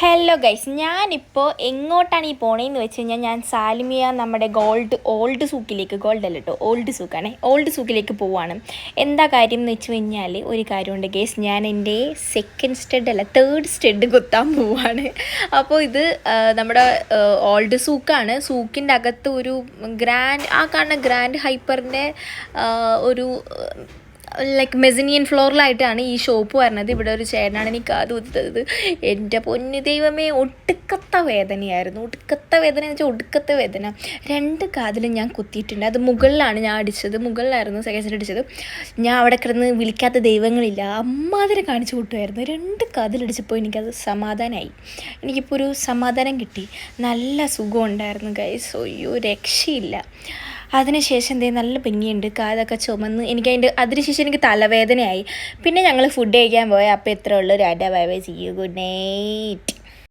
Hello guys ഞാനിപ്പോൾ എങ്ങോട്ടാണ് ഈ പോണേന്ന് വെച്ച് കഴിഞ്ഞാൽ ഞാൻ സാലിമിയ നമ്മുടെ ഗോൾഡ് ഓൾഡ് സൂക്കിലേക്ക് ഗോൾഡ് അല്ല കേട്ടോ ഓൾഡ് സൂക്കാണേ. ഓൾഡ് സൂക്കിലേക്ക് പോവാണ്. എന്താ കാര്യം എന്ന് വെച്ച് കഴിഞ്ഞാൽ ഒരു കാര്യമുണ്ട് ഗൈസ് ഞാൻ എന്റെ സെക്കൻഡ് സ്റ്റെഡ് അല്ല തേർഡ് സ്റ്റെഡ് കുത്താൻ പോവാണ്. അപ്പോൾ ഇത് നമ്മുടെ ഓൾഡ് സൂക്കാണ്. സൂക്കിന്റെ അകത്ത് ഒരു ഗ്രാൻഡ് ആ കാണുന്ന ഗ്രാൻഡ് ഹൈപ്പറിന്റെ ഒരു ലൈക്ക് മെസിനിയൻ ഫ്ലോറിലായിട്ടാണ് ഈ ഷോപ്പ് വരുന്നത് ഇവിടെ ഒരു ചേട്ടനാണ് എനിക്ക് അത് കുത്തത് എന്റെ പൊന്നു ദൈവമേ ഒടുക്കത്ത വേദനയായിരുന്നു. ഒടുക്കത്ത വേദന എന്ന് വെച്ചാൽ ഒടുക്കത്ത വേദന. രണ്ട് കാതിലും ഞാൻ കുത്തിയിട്ടുണ്ട്. അത് മുകളിലാണ് ഞാൻ അടിച്ചത്. മുകളിലായിരുന്നു സെക്കൻഡ് അടിച്ചത്. ഞാൻ അവിടെ കിടന്ന് വിളിക്കാത്ത ദൈവങ്ങളില്ല. അമ്മാതിരെ കാണിച്ചു കൂട്ടുമായിരുന്നു. രണ്ട് കാതിലടിച്ചപ്പോൾ എനിക്കത് സമാധാനമായി എനിക്കിപ്പോൾ ഒരു സമാധാനം കിട്ടി. നല്ല സുഖം ഉണ്ടായിരുന്നു ഗൈസ് അയ്യോ രക്ഷയില്ല. അതിനുശേഷം എന്തേ നല്ല ഭംഗിയുണ്ട്. കാതൊക്കെ ചുമന്ന് എനിക്ക് അതിന്റെ അതിനുശേഷം എനിക്ക് തലവേദനയായി. പിന്നെ ഞങ്ങൾ ഫുഡ് കഴിക്കാൻ പോയ അപ്പോൾ ഇത്ര ഉള്ളൂ ഒരു bye bye see you good night